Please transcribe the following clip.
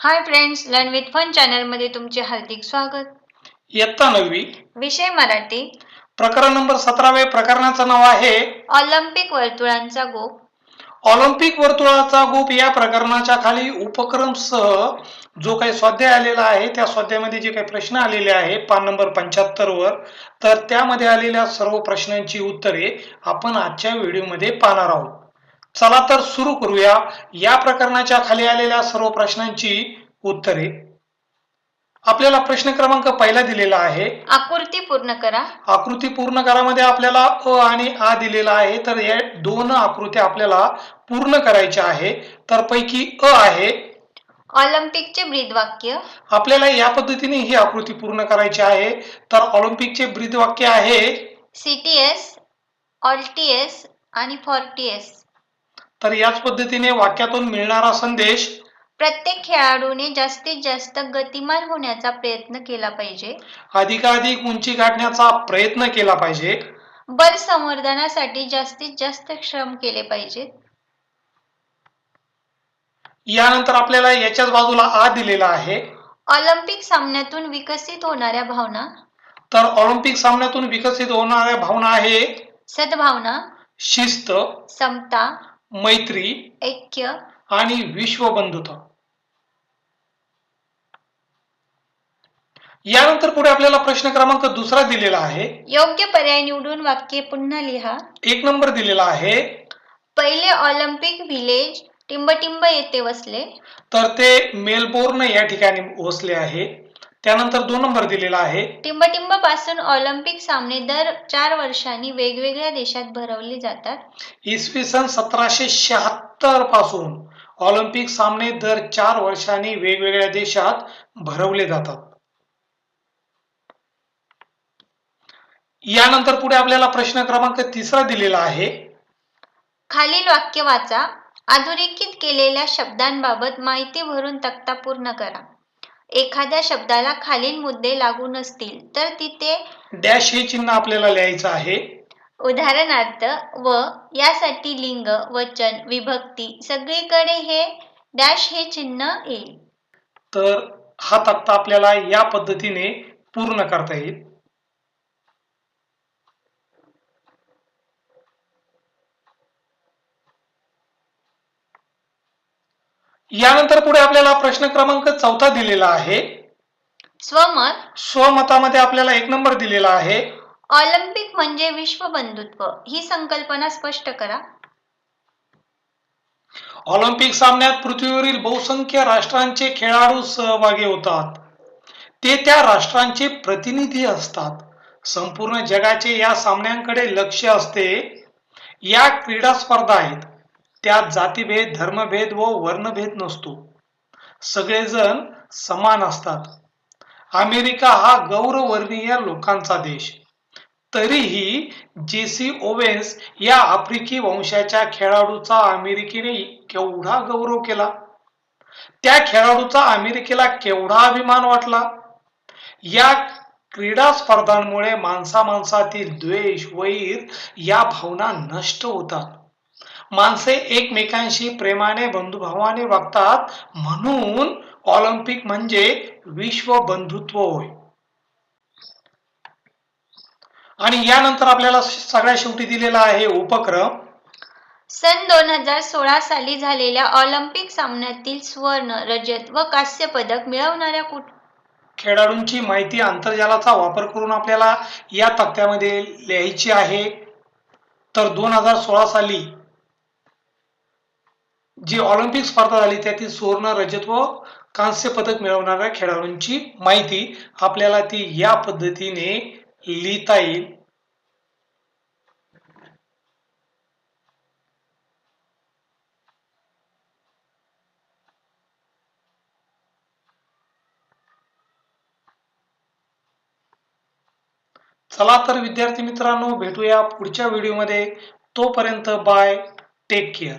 Hi friends learn with fun चॅनलमध्ये तुमचे हार्दिक स्वागत. इयत्ता नववी. विषय मराठी. प्रकरण नंबर सतरावे प्रकरणाचं नाव आहे ऑलिम्पिक वर्तुळांचा गोप. ऑलिम्पिक वर्तुळाचा गोप या प्रकरणाच्या खाली उपक्रम सह जो काही स्वाध्याय आलेला आहे त्या स्वाध्यायामध्ये जे काही प्रश्न आलेले आहे पान नंबर पंच्याहत्तर वर तर त्यामध्ये आलेल्या सर्व प्रश्नांची उत्तरे आपण आजच्या व्हिडिओमध्ये पाहणार आहोत. चला तर सुरू करूया. या प्रकरणाच्या खाली आलेल्या सर्व प्रश्नांची उत्तरे. आपल्याला प्रश्न क्रमांक पहिला दिलेला आहे. आकृती पूर्ण करा. आकृती पूर्ण करामध्ये आपल्याला अ आणि आ दिलेला आहे. तर या दोन आकृत्या आपल्याला पूर्ण करायच्या आहे. तर पैकी अ आहे. ऑलिम्पिकचे ब्रीदवाक्य. आपल्याला या पद्धतीने ही आकृती पूर्ण करायची आहे. तर ऑलिम्पिकचे ब्रीदवाक्य आहे. सीटीएस ऑल्टीएस आणि फॉर्टीएस तर याच पद्धतीने वाक्यातून मिळणारा संदेश प्रत्येक खेळाडूने जास्तीत जास्त गतिमान होण्याचा प्रयत्न केला पाहिजे. अधिकाधिक उंची गाठण्याचा प्रयत्न केला पाहिजे. बल संवर्धनासाठी जास्तीत जास्त श्रम केले पाहिजेत यानंतर आपल्याला याच्याच बाजूला आ दिलेला आहे. ऑलिम्पिक सामन्यातून विकसित होणाऱ्या भावना. तर ऑलिम्पिक सामन्यातून विकसित होणाऱ्या भावना आहे सद्भावना. शिस्त. समता. मैत्री ऐक्य आणि विश्वबंधुता यानंतर पुढे आपल्याला प्रश्न क्रमांक दुसरा दिलेला आहे. योग्य पर्याय निवडून वाक्य पुन्हा लिहा. एक नंबर दिलेला आहे. पहिले ऑलिम्पिक व्हिलेज टिंबटिंब येथे वसले. तर ते मेलबोर्न या ठिकाणी वसले आहे. त्यानंतर दोन नंबर दिलेला आहे. टिंबटिंबपासून ऑलिम्पिक सामने दर चार वर्षांनी वेगवेगळ्या देशात भरवले जातात. इसवी सन सतराशे शहात्तरपासून ऑलिम्पिक सामने दर चार वर्षांनी वेगवेगळ्या देशात भरवले जातात. यानंतर पुढे आपल्याला प्रश्न क्रमांक तिसरा दिलेला आहे. खालील वाक्य वाचा. अधोरेखित केलेल्या शब्दांबाबत माहिती भरून तक्ता पूर्ण करा. एखाद्या शब्दाला खालील मुद्दे लागू नसतील तर तिथे डॅश हे चिन्ह आपल्याला लिहायचं आहे. उदाहरणार्थ व यासाठी लिंग वचन विभक्ती सगळीकडे हे डॅश हे चिन्ह येईल. तर हा तक्ता आपल्याला या पद्धतीने पूर्ण करता येईल. यानंतर पुढे आपल्याला प्रश्न क्रमांक चौथा दिलेला आहे. स्वमत. स्वमतामध्ये आपल्याला एक नंबर दिलेला आहे. ऑलिम्पिक म्हणजे विश्व बंधुत्व. ही संकल्पना स्पष्ट करा. ऑलिम्पिक सामन्यात पृथ्वीवरील बहुसंख्य राष्ट्रांचे खेळाडू सहभागी होतात. ते त्या राष्ट्रांचे प्रतिनिधी असतात. संपूर्ण जगाचे या सामन्यांकडे लक्ष असते. या क्रीडा स्पर्धा आहेत. त्यात जातीभेद धर्मभेद व वर्णभेद नसतो. सगळेजण समान असतात. अमेरिका हा गौरवर्णीय लोकांचा देश. तरीही जेसी ओवेन्स या आफ्रिकी वंशाच्या खेळाडूचा अमेरिकेने केवढा गौरव केला? त्या खेळाडूचा अमेरिकेला केवढा अभिमान वाटला? या क्रीडा स्पर्धांमुळे माणसा माणसातील द्वेष वैर या भावना नष्ट होतात. माणसे एकमेकांशी प्रेमाने बंधुभावाने वागतात. म्हणून ऑलिम्पिक म्हणजे विश्व बंधुत्व होय. आणि यानंतर आपल्याला सगळ्यात शेवटी दिलेला आहे उपक्रम. सन दोन हजार सोळा साली झालेल्या ऑलिम्पिक सामन्यातील सुवर्ण रजत व कांस्य पदक मिळवणाऱ्या कुठ? खेळाडूंची माहिती आंतरजालाचा वापर करून आपल्याला या तक्त्यामध्ये लिहायची आहे. तर दोन हजार सोळा साली जी ऑलिम्पिक स्पर्धा झाली त्यातील सुवर्ण रजत व कांस्य पदक मिळवणाऱ्या खेळाडूंची माहिती आपल्याला ती या पद्धतीने लिहिता येईल. चला तर विद्यार्थी मित्रांनो भेटूया पुढच्या व्हिडिओमध्ये. तोपर्यंत बाय टेक केअर.